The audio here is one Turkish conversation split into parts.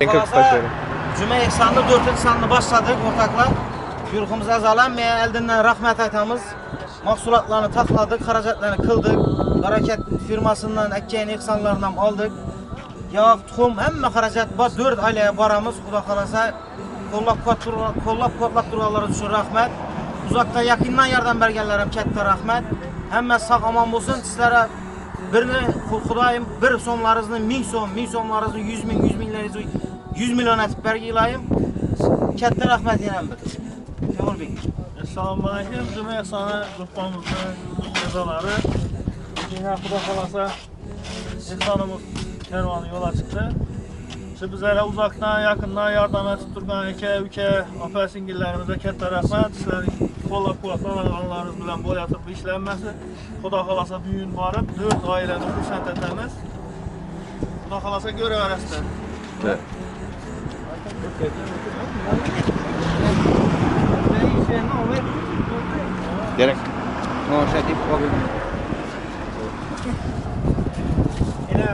En kısa Köktaşları. Cümə eksanlı, 4 eksanlı başladıq ortaqlar. Yurxumuza əzalan məyə əldindən rəhmət aytamız. Mahsulatlarını taxladıq, xəracatlarını qıldıq. Hərəkət firmasından əkkəyin eksanlarından aldıq. Yağ, tuxum, həmmə xəracat var. 4 ailəyə baramız. Xuda xalasa qollab qotlab durğanlara üçün rəhmət. Uzaqda, yaxından yardım bərgənlərəm kətdə rəhmət. Həmmə sağ aman olsun. Sizlərə birini Xudayım bir somlarınızı 1000 som, 1000 somlarınızı 100 min, 100 minlərinizi 100 million atib bergi iloyim. Katta rahmat yana bir. Temurbek. Assalomu alaykum. Juma ehsoni do'stimizning jazolari. Bugun xudo xolasa ehsonimiz karvoni yo'la çıktı. chiqdi. Shu bizlarga uzoqdan, yaqindan yordam etib turgan aka, uka, opa singillarimizga katta rahmat. Sizlarning qo'llab-quvvatlamaganlaringiz bilan bo'layotib bu ishlanmasi. Xudo xolasa bugun borib 4 oilani xursand etamiz. Xudo xolasa ko'raverasizlar. Derek. No, şey değil, problem. Yine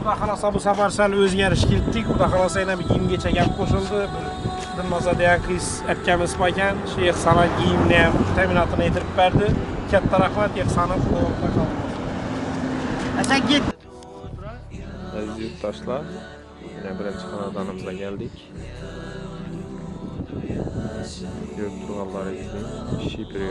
Xudo xolosa bu safar sal o'zgarish kiritdik xudo xolosa yana bir kiyimgacha gap qo'shildi. Dilnoza deyanqiz akamiz ekan. Sheyx sanat kiyimni ham ta'minotini yetirib berdi. Katta rahmat ehsonim xudo tasangi tashlar git. Aziz yurttaşlar, yine birinci kanadanımıza geldik. Gök Turgalları izleyin. Şipri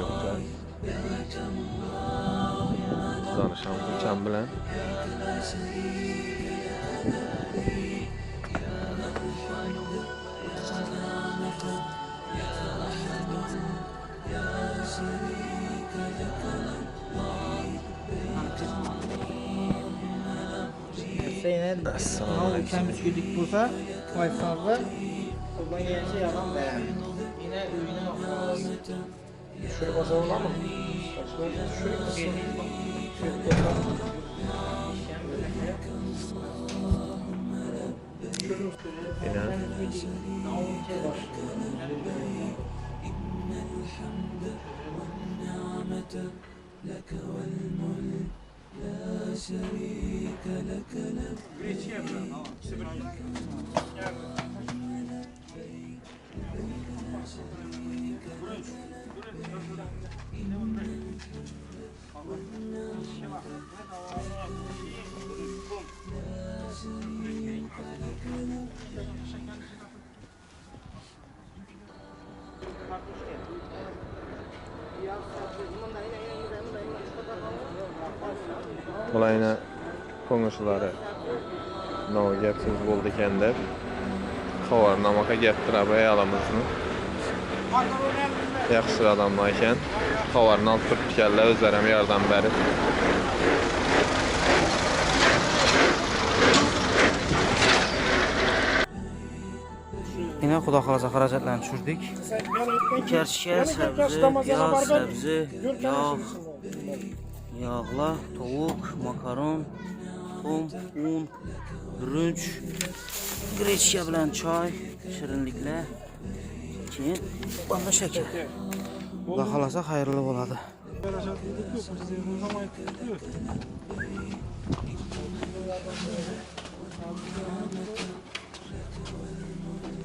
yoksa. Danışamız uçan bilen. Senin Assalamu al ülken bisküvit bulsa Wi-Fi'de Oradan gelirse yalan be. Yine ürüne Şöyle basalım لا شريك لك لك Bulayına konuşuları no gepsiz buldu kendiler. Havarnamaka gettirə bu ayalamızını. Yaxşı adamlar ikən havarını alıb turub gəllər özlərim yardım verib. Yine Xudo xolasa xaracatlarını düşürdük. Kerşke, sebze, yağ, sebze, yağ, yağla, tavuk, makaron, tuxum, un, bürünç, greçka bilan choy, shirinliklar, keyin banda shakar. Xudo xolasa xayrli bo'ladi.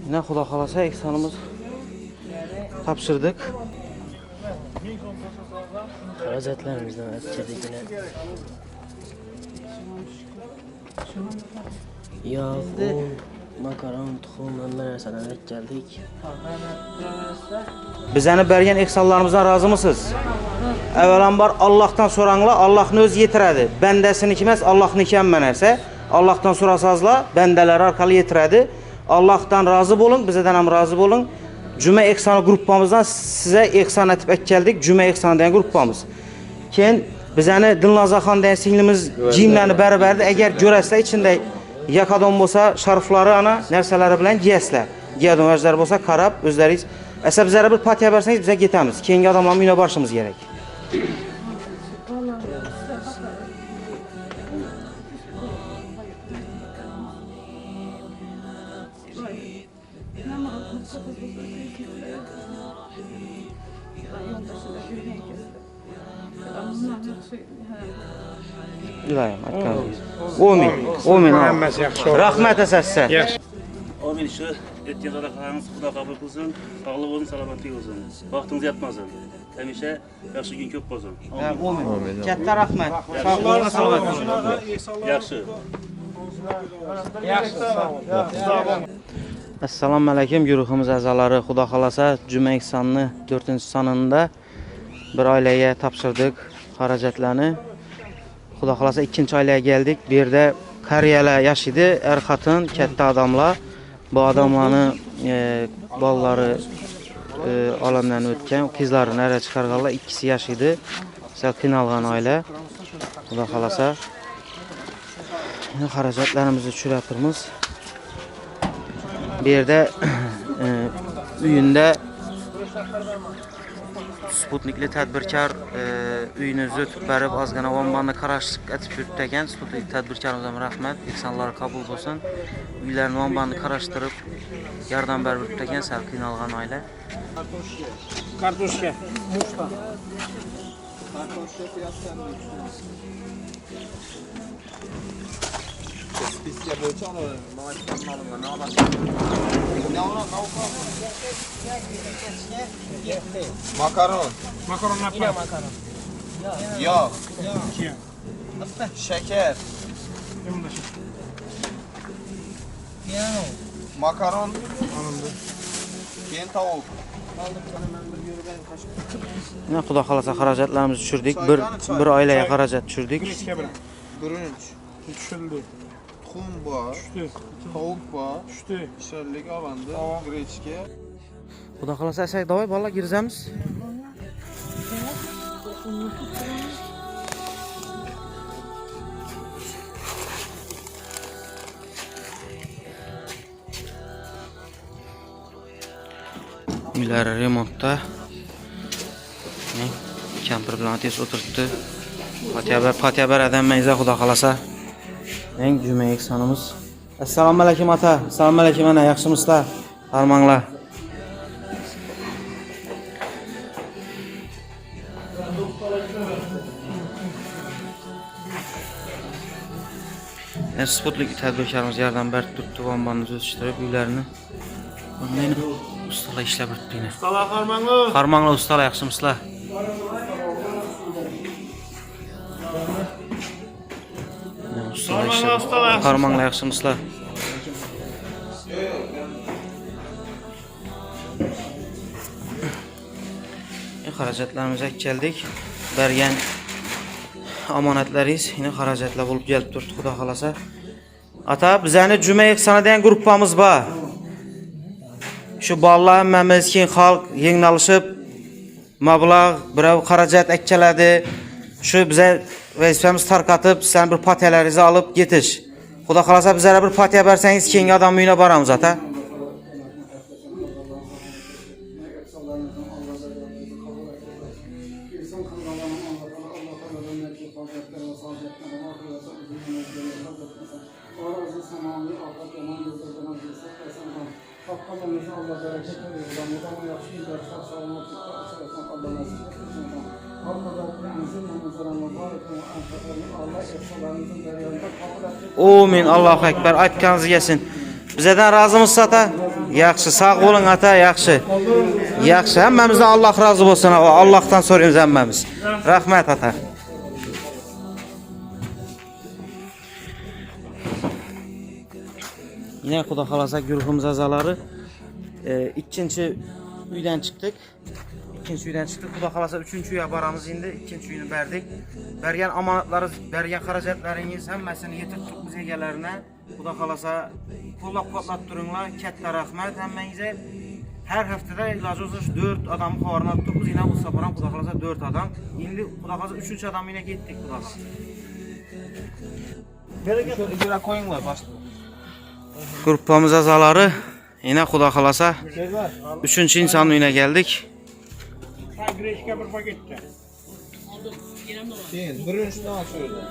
Yine Xudo xolasa eksanımız topshirdik. Xarajatlarimizdan aytgandagina yog' un makaron hamma narsadan olib keldik Bizəni bergen eksanlarımızdan razı mısınız? Evvelambar Allah'tan soranla Allah'ın öz yetirədi. Bəndəsini kiməs Allah'ın ikən mənərsə, Allah'tan sorasazla bəndələri arkalı yetirədi. Allah'tan razı olun, bizədən həm razı olun. Cümə eksanı qrupamızdan sizə eksan etib ək gəldik. Cümə eksanı deyən qrupamız. Keyin bizəni Dilnazaxan deyən singlimiz cimlərini bərabərdi. Əgər görəslər içində yakadon bolsa şarfları ana nərsələri bilən giyəslər. Giyadon özləri bolsa karab özləri Əsə bizlərə bir patiya versəniz bizə getəmiz. Keyingi adamla minə başımız gerək. Abdülayım. Omin. Omin. Rahmet esaslar. Amin şu ettiğiniz alakalarınız Xuda kabul kılsın, sağlık olsun, salamatlık olsun. Vaxtınız yatmasın. Həmişə yaxşı gün köp olsun. Amin. Amin. Kətdə rəhmət. Sağlıq olsun, salamat olsun. Yaxşı. Yaxşı. Sağ olun. Əssalamu əleykum guruhumuz əzaları Xuda xalasa cümə ihsanını 4-cü sanında bir ailəyə tapşırdıq xəracətlərini. Xudo xolasa ikkinchi oilaga keldik. Bu yerda qariyalar yashaydi, er xotin, katta. Bu odamlarni e, bolalari e, olamdan o'tgan, qizlarini ara chiqarganlar, ikkisi yashaydi. Sal qiynalgan oila. Xudo xolasa xarajatlarimizni tushirayapmiz. Bu yerda e, uyunda Sputnikli tadbirkor e, uyini o'tib berib ozgina ombonni qarashlik etib yuribdi ekan. Sputnik tadbirkorimiz ham rahmat, ehsonlari qabul bo'lsin. Uylarni ombonni qarashtirib yordam berib yuribdi ekan, sal qiynalgan oila. Kartoshka. Makaron, Makaron na pan. yağ, şeker, makaron, keyin tavuk. Mana xudo xolasa xarajatlarimizni tushirdik. Bir bir oilaga xarajat tushirdik. Bilan. Gurunch, Tushildi. Tuxum bor, Tushdi. tavuk bor, Tushdi. sherlik olindi, grechka. Xudo xolasa asak davay bolalar girzamiz. Uylari remontda. Ne? Kampir bilan tez o'tiribdi. Patiyabar, patiyabar adammayza xudo xolasa. Eng juma sonimiz. Assalomu alaykum ota. Assalomu alaykum ana, yaxshimisizlar? Farmanglar. Yani spotlik tadbirkorimiz yordam berib turibdi bombani o'zishtirib uylarini. Meni ustalar ishlab turibdi yine. Ustalar farmanglar. Farmanglar ustalar yaxshimisizlar? Mana Yaxshimisizlar? Farmanglar yaxshimisizlar? Xarajatlarimizga keldik. Bergan omonatlaringiz yine xarajatlar bo'lib kelib turibdi, xudo xolasa. Ata, bizani juma ihsona degan gruppamiz bor. Shu bolalar hammamiz keyin xalq yengilishib mablag' birov xarajat akkaladi. Shu biza vazifamiz tarqatib, sizlarni bir patiyalaringizni olib ketish. Xudo xolasa bizlarga bir patiya bersangiz, keyingi odam uyina boramiz ata. Amin. Allohu akbar. Aytganingiz kelsin. Bizdan rozimisiz ata? Yaxshi, sog' bo'ling ata, yaxshi. Yaxshi, hammamizdan Alloh rozi bo'lsin. Allohdan so'raymiz hammamiz. Rahmat ata. Yine Xudo xolasa guruhimiz a'zolari e, ikkinchi uydan chiqdik. Ikkinchi uydan chiqdik. Xudo xolasa uchinchi uyga boramiz endi. Ikkinchi uyni berdik. Bergan omonatlaringiz, bergan xarajatlaringiz hammasini yetirdik biz egalarına. Xudo xolasa qo'llab-quvvatlab turinglar. Katta rahmat hammangizga. Her haftada iloji bo'lsa 4 odamni olib turibmiz. Yana bu safar ham Xudo xolasa 4 odam. Endi Xudo xolasa 3 odam yana ketdik Xudo. Ijara qo'yinglar boshqa. Gruppamiz a'zolari yana Xudo xolasa 3 inson uyuna geldik. Ha, grechka bir paketcha. Keyin birinchini ochirdi.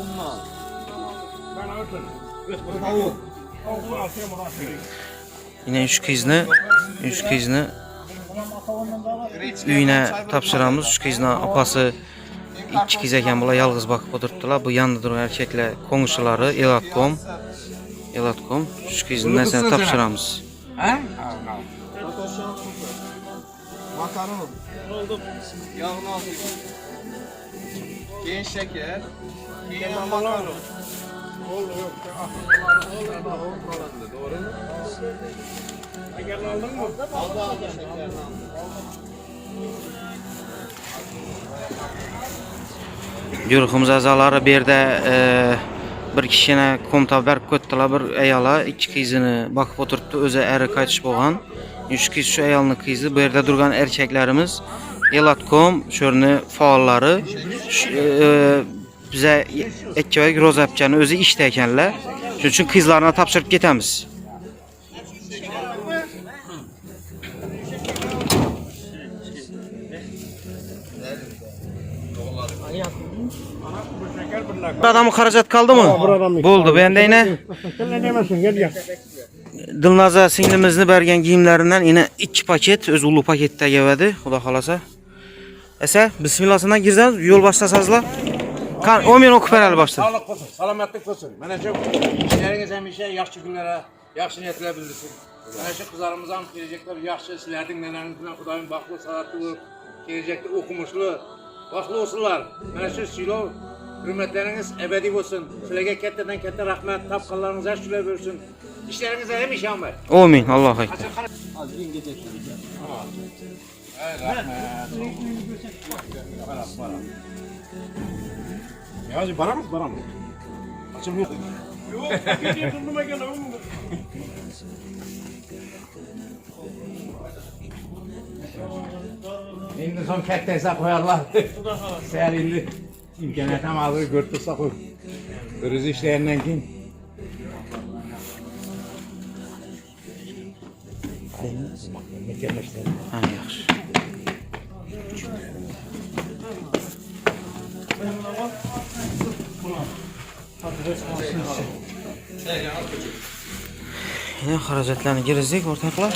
Undan, Mana o'tir. tavuk. Ovqat olsam bo'ladi. Yine 3 qizni, 3 qizni uyuna topshiramiz. 3 qizni opasi ikki qiz ekan yolg'iz boqib o'tiribdilar. Bu yanida turgan erkaklar qo'ng'ishilari Elatkom. Elatcom. Şu kızın nəsə tapşıramız makarna oldu. Oldu. Yağını aldık. Genç şeker. Yine makarna. Oldu yok. Oldu falan da doğru mu? Şekerini aldın mı? Aldı aldı şekerini aldı. Yurğumuz azalari bu yerda e, bir kishini ko'mtab berib ketdilar bir ayola ikki qizini boqib o'tiribdi o'zi ari qaytish bo'lgan 100 ayolni kiyizib bu yerde yerda turgan erkaklarimiz elatkom sho'rni faollari e, e, biza akkaboy ro'zapchani o'zi ishda ekanlar shuning uchun qizlarni topshirib ketamiz bir adamga xarajat qoldimi bo'ldi bu endi ne Dilnaza singlimizni bergen giyimlerinden yine iki paket, öz ulu pakette gevedi. Xudo xolasa. Ese, bismillahından girseniz, yol başlasazlar. Kan, o men okub berəli başla. Sağlık olsun, salametlik olsun. Bana çok işleriniz hemişe yaxşı günlere, yaxşı niyetler bildirsin. Bana şu kızlarımızdan gelecekler yaxşı silerdik nelerinizden Kudayım baklı, salatlı olur. Gelecekte okumuşlu, baklı olsunlar. Bana şu silo, hürmetleriniz ebedi olsun. Sizlerge ketteden kette rahmet, tapkallarınız her şöyle versin. İşlerinize hem iş amel. Amin, Allah'a. Ya hacı bana mı? Bana mı? Açım yok. Yok, paketi tutma gel oğlum. Endi son koyarlar. Sen endi imkoniyat ham hozir ko'rib tursa qo'y. Bir o'zi ishlagandan Məkəmləşdirəm. Hə, yaxşı. Yenə xəracətlərini girizdik ortaqlar.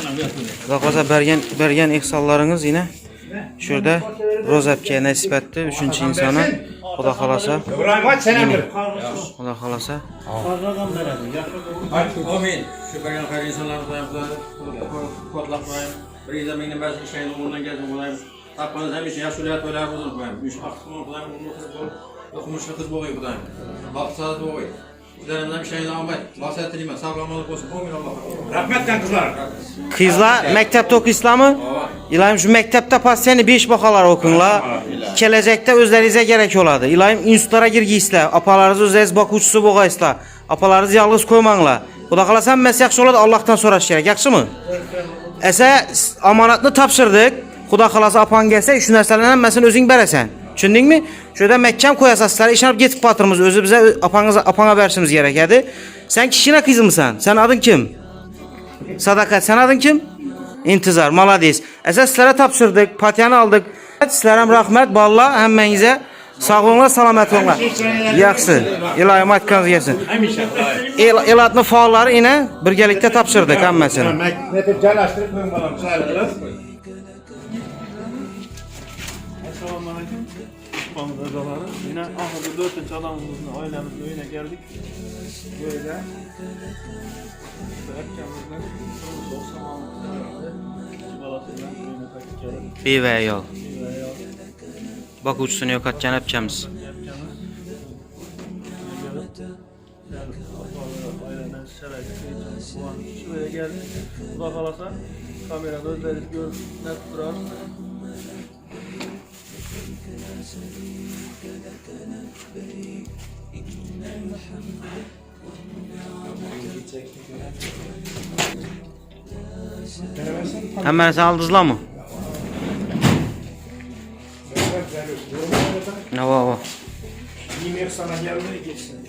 Qaqlaca bərgən, bərgən ehsallarınız yenə şurada roz əbkəyə nisbətdir, üçüncü insana. Xuda xalasa, İbrahim aç sen emir. Xuda xalasa. Fazladan veredi. Yaxşı Amin. Bergen hayır insanların sayesinde kodlak koyayım. Bir izle benim bazı şeyin uğrundan geldim koyayım. Tapmanız hem için yaşuliyat böyle yapılır koyayım. Üç aksımı koyayım, umlu kız bol. Okumuşlu kız boyu koyayım. Bak saat boyu. Üzerimden bir şeyini almayın. Bahsettireyim. Sağlamalık olsun. Amin Allah. Rahmetle kızlar. Qızlar məktəbdə oxu İslamı? İlayim şu məktəbdə passiyəni 5 baxalar oxunlar. Gələcəkdə özlərinizə gərək oladı. İlayim institutlara girgisizlər. Apalarınız özləriz bakıcısı boğaysızlar. Apalarınızı yalnız qoymanglar. Xuda xalasan məs yaxşı oladı Allahdan soraş gərək. Yaxşımı? Əsə amanatını tapşırdıq. Xuda xalası apan gəlsə şu nərsələrdən məsən özün bərəsən. Düşündünmü? Şurada məhkəm qoyasaslar, işinə getib batırımız özü bizə apanıza apana versimiz gərəkədi. Sən kişinə qızımsan. Sən adın kim? Sadakat sen adın kim? İntizar, malades. Əsas sizlərə tapşırdıq, patiyanı aldıq. Sizlərə rəhmət, balla, həmmənizə sağ olunlar, salamat olunlar. Yaxşı. İlahi matkanız gəlsin. El, el adlı faalları yine birgelikte tapşırdık həmməsini. Sağlıklı. Esselamu Aleyküm. Kupamız azaları. Yine ahırda dörtüncü adamımızın ailemizle yine geldik. Böyle. Erkenimizden 96 herhalde. İki balasıyla yine kaçık kere. Bir və yol. Aileden şerayet kıyacağız. Bu an şuraya geldik. Kulak alasa kamerada özleriz gör net durar. Həmmənisi aldızla mı? Ne var var? Yemek sana geldi geçsin.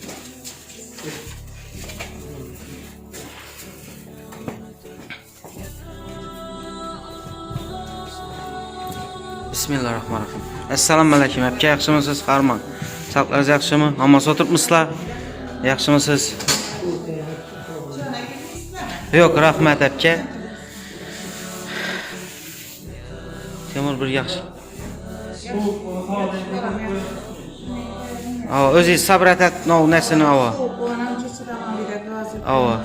Bismillahirrahmanirrahim. Assalamu alaykum. Həbkə yaxşımısınız? Xarman. Sağlıqlarınız yaxşımı? Hamması oturubmuşlar? Yaxşımısınız? Yox, rəhmət həbkə. Temur bir yaxşı. Ava, özü sabr etət, no, nəsini ava. Ava.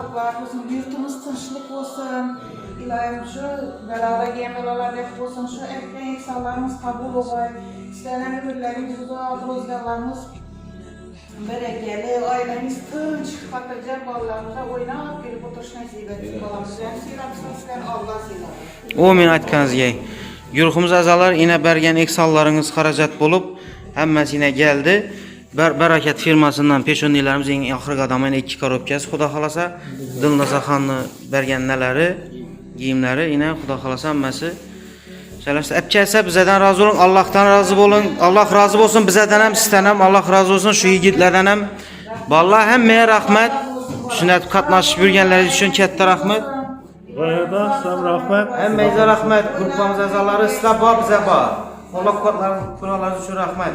Sağlıklar olsun, yurtumuz tınçlık olsun. İlahim şu belada gemiler hep olsun, şu erken insanlarımız kabul olay, istenen ömürlerimiz uzak, rozgarlarımız berekeli, ailemiz tınç, patlıca ballarımıza oynayıp gelip oturuş nasip etsin balamızı. Hem silahsızlar Allah silahı. Amin aytganingizga. Guruhimiz a'zolari ina bergan eksallarınız xarajat bo'lib, hammasi ina keldi. Bar barakat firmasidan peshoniylarimiz eng oxirgi adamini 2 korobkasi, xudo xolasa, Dilnazaxonni bergan nalari, kiyimlari ina xudo xolasa hammasi epkelse bizden razı olun, Allah'tan razı olun, Allah razı olsun bizden hem sizden hem Allah razı olsun şu yigitlerden hem. Vallahi hem meye rahmet, şuna katlaşıp yürüyenler için katta rahmet. Qayada sizə rəhmət. Hem meyze rahmet, gruplarımız azaları sizler bağ bize bağ. Allah kodların, kuralları için rahmet.